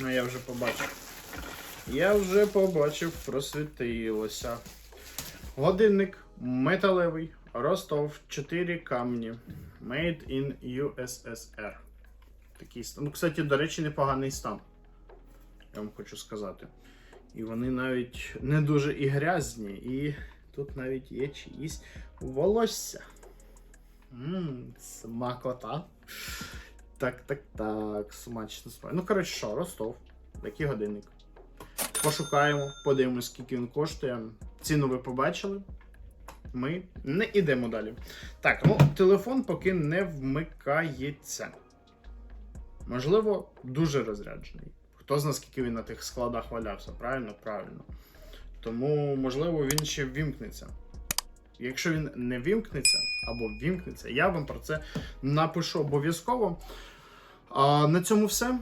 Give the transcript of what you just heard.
Ну, я вже побачив. Я вже побачив, просвітилося. Годинник металевий, Ростов, 4 камні. Made in USSR. Такий стан. Ну, кстати, до речі, непоганий стан. Я вам хочу сказати. І вони навіть не дуже і грязні, і тут навіть є чиїсь волосся. Ммм, смакота. Так, так, так, смачно смачно. Ну, коротше, що, Ростов. Такий годинник. Пошукаємо, подивимось, скільки він коштує. Ціну ви побачили. Ми не йдемо далі. Так, ну телефон поки не вмикається. Можливо, дуже розряджений. Хто знає, скільки він на тих складах валявся, правильно? Правильно. Тому, можливо, він ще ввімкнеться. Якщо він не вімкнеться або вімкнеться, я вам про це напишу обов'язково. А на цьому все.